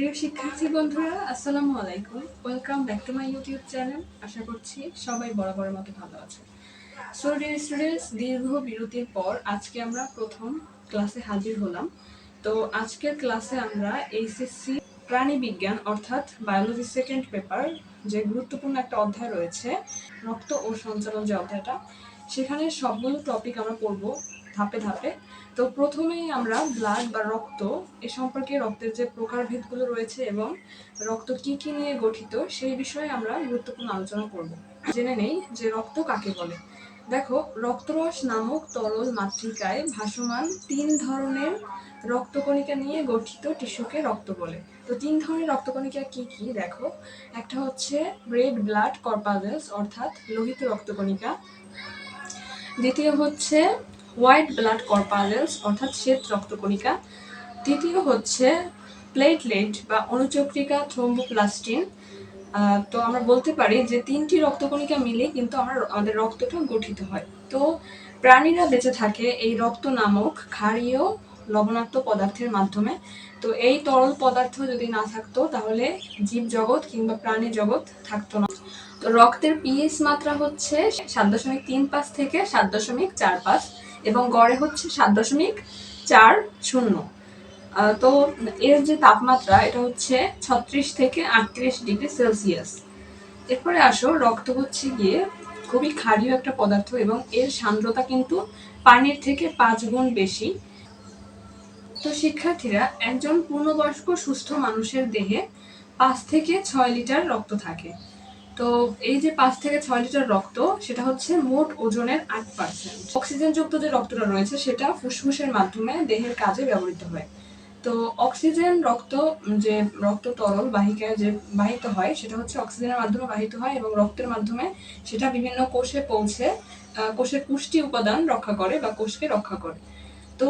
প্রিয় শিক্ষার্থী বন্ধুরা, আসসালামু আলাইকুম। Welcome back to my YouTube channel আশা করছি সবাই বরাবরের মতো ভালো আছে। সো ডিয়ার স্টুডেন্টস দীর্ঘ বিরতির পর আজকে আমরা প্রথম ক্লাসে হাজির হলাম। তো আজকের ক্লাসে আমরা এইচএসসি প্রাণী বিজ্ঞান, অর্থাৎ বায়োলজি সেকেন্ড পেপার যে গুরুত্বপূর্ণ একটা অধ্যায় রয়েছে, রক্ত ও সঞ্চালন যে অধ্যায়টা সেখানে সবগুলো টপিক আমরা পড়ব ধাপে ধাপে। তো প্রথমেই আমরা ব্লাড বা রক্ত, এ সম্পর্কে রক্তের যে প্রকারভেদগুলো রয়েছে এবং রক্ত কি কি নিয়ে গঠিত, সেই বিষয়ে আমরা গুরুত্বপূর্ণ আলোচনা করব। জেনে নেই যে রক্ত কাকে বলে। দেখো, রক্তরস নামক তরল মাতৃকায় ভাসমান তিন ধরনের রক্তকণিকা নিয়ে গঠিত টিস্যুকে রক্ত বলে। তো তিন ধরনের রক্তকণিকা কি কি? দেখো, একটা হচ্ছে রেড ব্লাড কর্পাসেলস অর্থাৎ লোহিত রক্তকণিকা দ্বিতীয় হচ্ছে হোয়াইট ব্লাড কর্পাসেলস অর্থাৎ শ্বেত রক্তকণিকা। তৃতীয় হচ্ছে প্লেটলেট বা অনুচক্রিকা থ্রোম্বোপ্লাস্টিন তো আমরা বলতে পারি যে তিনটি রক্তকণিকা মিলে কিন্তু আমরা আমাদের রক্তটা গঠিত হয়। তো প্রাণীরা বেঁচে থাকে এই রক্ত নামক ক্ষারীয় লবণাক্ত পদার্থের মাধ্যমে। তো এই তরল পদার্থ যদি না থাকতো তাহলে জীব জগৎ কিংবা প্রাণী জগৎ থাকতো না। রক্তের পিএইচ মাত্রা হচ্ছে সাত দশমিক তিন পাঁচ থেকে সাত দশমিক চার পাঁচ এবং গড়ে হচ্ছে সাত দশমিক চার শূন্য। তো এর যে তাপমাত্রা, এটা হচ্ছে ছত্রিশ থেকে আটত্রিশ ডিগ্রি সেলসিয়াস। এরপরে আসো রক্ত হচ্ছে গিয়ে খুবই ক্ষারীয় একটা পদার্থ এবং এর সান্দ্রতা কিন্তু পানির থেকে পাঁচ গুণ বেশি। তো শিক্ষার্থীরা, একজন পূর্ণবয়স্ক সুস্থ মানুষের দেহে পাঁচ থেকে ছয় লিটার রক্ত থাকে। তো এই যে পাঁচ থেকে ছয় লিটার রক্ত, সেটা হচ্ছে মোট ওজনের আট পার্সেন্ট অক্সিজেনযুক্ত যে রক্তটা রয়েছে, সেটা ফুসফুসের মাধ্যমে দেহের কাজে ব্যবহৃত হয়। তো অক্সিজেন রক্ত, যে রক্ত তরল বাহিকায় যে বাহিত হয়, সেটা হচ্ছে অক্সিজেনের মাধ্যমে বাহিত হয় এবং রক্তের মাধ্যমে সেটা বিভিন্ন কোষে পৌঁছে কোষের পুষ্টি উপাদান রক্ষা করে বা কোষকে রক্ষা করে। তো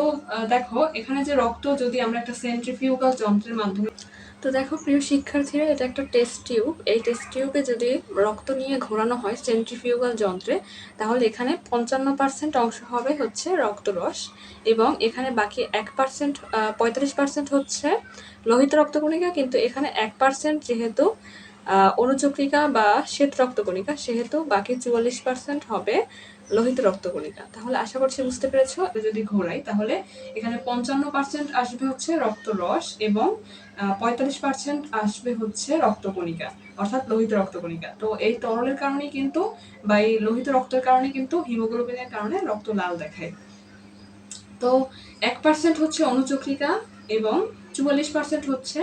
দেখো, এখানে যে রক্ত, যদি আমরা একটা সেন্ট্রিফিউগাল যন্ত্রের মাধ্যমে তো দেখো, প্রিয় শিক্ষার্থীরা, এটা একটা টেস্ট টিউব এই টেস্ট টিউবে যদি রক্ত নিয়ে ঘোরানো হয় সেন্ট্রিফিউগাল যন্ত্রে, তাহলে এখানে পঞ্চান্ন পার্সেন্ট অংশ হবে হচ্ছে রক্তরস এবং এখানে বাকি এক পার্সেন্ট পঁয়তাল্লিশ পার্সেন্ট হচ্ছে লোহিত রক্তকণিকা, কিন্তু এখানে এক পার্সেন্ট যেহেতু অনুচক্রিকা বা শ্বেত রক্তকণিকা, সেহেতু বাকি চুয়াল্লিশ পার্সেন্ট হবে লোহিত রক্তকণিকা। তাহলে আশা করছি বুঝতে পেরেছ? যদি ঘোরাই, তাহলে এখানে পঞ্চান্ন পার্সেন্ট আসবে হচ্ছে রক্তরস এবং পঁয়তাল্লিশ পার্সেন্ট আসবে হচ্ছে রক্তকণিকা, অর্থাৎ লোহিত রক্তকণিকা। তো এই তরলের কারণেই কিন্তু বা এই লোহিত রক্তের কারণে কিন্তু হিমোগ্লোবিনের কারণে রক্ত লাল দেখায়। তো এক পার্সেন্ট হচ্ছে অনুচক্রিকা এবং চুয়াল্লিশ পার্সেন্ট হচ্ছে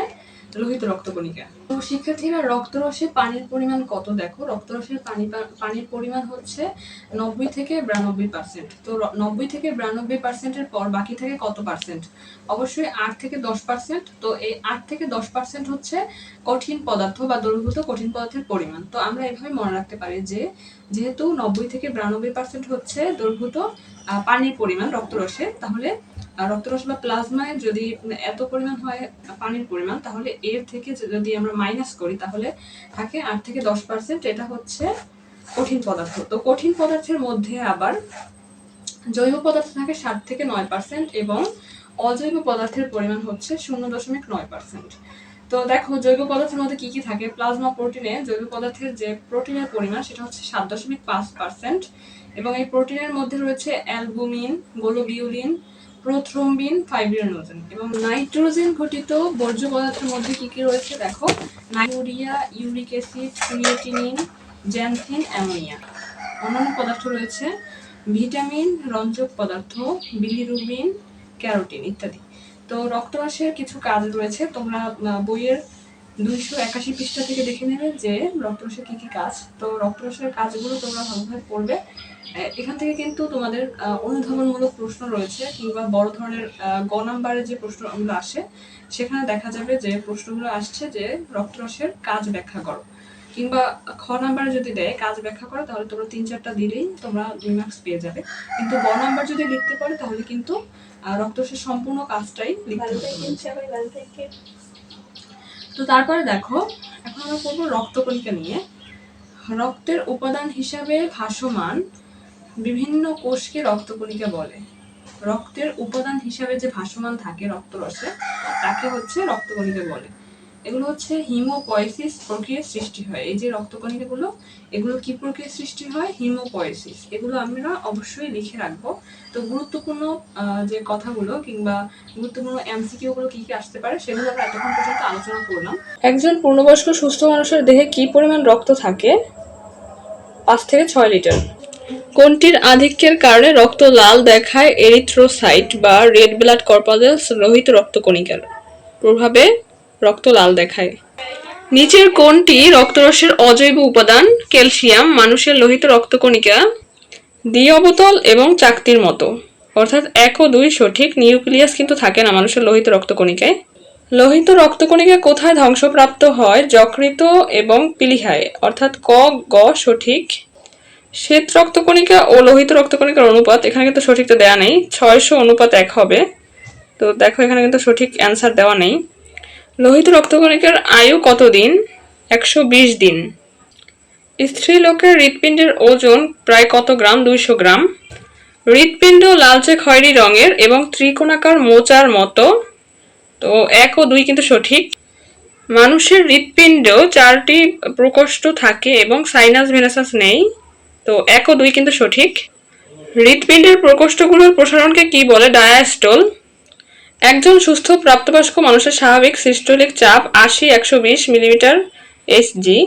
লোহিত রক্তকণিকা। তো শিক্ষার্থীরা রক্তরসে পানির পরিমাণ কত দেখো? রক্তরসের পানি পানির পরিমাণ হচ্ছে নব্বই থেকে বিরানব্বই পার্সেন্ট তো নব্বই থেকে বিরানব্বই পার্সেন্টের পর বাকি থাকে কত পার্সেন্ট অবশ্যই আট থেকে দশ পার্সেন্ট তো এই আট থেকে দশ পার্সেন্ট হচ্ছে কঠিন পদার্থ বা দ্রবীভূত কঠিন পদার্থের পরিমাণ। তো আমরা এভাবে মনে রাখতে পারি যে, যেহেতু নব্বই থেকে বিরানব্বই পার্সেন্ট হচ্ছে দ্রবীভূত পানির পরিমাণ রক্তরসে, তাহলে রক্তরস বা প্লাজমায় যদি এত পরিমাণ হয় পানির পরিমাণ, তাহলে এর থেকে যদি আমরা মাইনাস করি, তাহলে থাকে আট থেকে দশ পার্সেন্ট এটা হচ্ছে কঠিন পদার্থ। তো কঠিন পদার্থের মধ্যে আবার জৈব পদার্থ থাকে সাত থেকে নয় পার্সেন্ট এবং অজৈব পদার্থের পরিমাণ হচ্ছে শূন্য দশমিক নয় পার্সেন্ট তো দেখো, জৈব পদার্থের মধ্যে কি কি থাকে? প্লাজমা প্রোটিনে জৈব পদার্থের যে প্রোটিনের পরিমাণ, সেটা হচ্ছে সাত দশমিক পাঁচ পার্সেন্ট এবং এই প্রোটিনের মধ্যে রয়েছে অ্যালবুমিন, গোলোবিউলিন প্রোথ্রোম্বিন ফাইব্রিনোজেন এবং নাইট্রোজেন ঘটিত বর্জ্য পদার্থের মধ্যে কি কি রয়েছে দেখো? Urea uric acid, creatinine, xanthine, ammonia. অন্যান্য পদার্থ রয়েছে, ভিটামিন, রঞ্জক পদার্থ, বিলিরুবিন, ক্যারোটিন ইত্যাদি। তো রক্তরসের কিছু কাজ রয়েছে, তোমরা বইয়ের দুইশো একাশি পৃষ্ঠা থেকে দেখে নেবে যে রক্তরসের কি কি কাজ। তো রক্তরসের কাজগুলো তোমরা ভালোভাবে পড়বে। এখান থেকে কিন্তু তোমাদের অনুধাবনমূলক প্রশ্ন রয়েছে কিংবা বড় ধরনের গ নাম্বারের যে প্রশ্নগুলো আসে, সেখানে দেখা যাবে যে প্রশ্নগুলো আসছে যে রক্তরসের কাজ ব্যাখ্যা করো। কিংবা খ নাম্বারে যদি দেয় কাজ ব্যাখ্যা করো, তাহলে তোমরা তিন চারটা দিলেই তোমরা দুই মার্কস পেয়ে যাবে। কিন্তু গ নাম্বার যদি লিখতে পারে, তাহলে কিন্তু রক্তরসের সম্পূর্ণ কাজটাই লিখতে তো তারপরে দেখো, এখন আমরা করব রক্তকণিকা নিয়ে। রক্তের উপাদান হিসাবে ভাসমান বিভিন্ন কোষকে রক্তকণিকা বলে। রক্তের উপাদান হিসাবে যে ভাসমান থাকে রক্তরসে, তাকে হচ্ছে রক্তকণিকা বলে। এগুলো হচ্ছে হিমোপয়েসিস প্রক্রিয়ার সৃষ্টি হয়। এই যে রক্তকণিকাগুলো, এগুলো কি প্রক্রিয়ার সৃষ্টি হয়? হিমোপয়েসিস এগুলো আমরা অবশ্যই লিখে রাখব। তো গুরুত্বপূর্ণ যে কথাগুলো কিংবা গুরুত্বপূর্ণ এমসিকিউ গুলো কি কি আসতে পারে, সেগুলো আমরা এতক্ষণ পর্যন্ত আলোচনা করলাম। একজন পূর্ণবয়স্ক সুস্থ মানুষের দেহে কি পরিমাণ রক্ত থাকে? পাঁচ থেকে ছয় লিটার। কোনটির আধিক্যের কারণে রক্ত লাল দেখায় এরিথ্রোসাইট বা রেড ব্লাড কর্পাসেলস লোহিত রক্তকণিকার প্রভাবে রক্ত লাল দেখায়। নিচের কোনটি রক্তরসের অজৈব উপাদান, ক্যালসিয়াম, মানুষের লোহিত রক্তকণিকা দ্বি এবং চাকতির মতো? অর্থাৎ এক ও দুই সঠিক, নিউক্লিয়াস কিন্তু থাকে না মানুষের লোহিত রক্তকণিকায়। লোহিত রক্তকণিকা কোথায় ধ্বংসপ্রাপ্ত হয়? যকৃত এবং পিলিহায়। অর্থাৎ ক, গ সঠিক শ্বেত রক্তকণিকা ও লোহিত রক্তকণিকার অনুপাত, এখানে কিন্তু সঠিকটা দেওয়া নেই। ছয়শো অনুপাত এক হবে। তো দেখো, এখানে কিন্তু সঠিক অ্যান্সার দেওয়া নেই। লোহিত রক্তকণিকার আয়ু কত দিন একশো বিশ দিন। স্ত্রী লোকের হৃৎপিণ্ডের ওজন প্রায় কত গ্রাম? দুইশো গ্রাম। হৃৎপিণ্ড লালচে খয়েরি রঙের এবং ত্রিকোণাকার মোচার মতো। তো এক ও দুই কিন্তু সঠিক। মানুষের হৃৎপিণ্ড চারটি প্রকোষ্ঠ থাকে এবং সাইনাস ভেনাসাস নেই। তো এক ও দুই কিন্তু সঠিক। হৃৎপিণ্ডের প্রকোষ্ঠগুলোর প্রসারণকে কি বলে ডায়াস্টল? একজন সুস্থ প্রাপ্তবয়স্ক মানুষের স্বাভাবিক সিস্টোলিক চাপ আশি, একশো বিশ মিলিমিটার এসজি।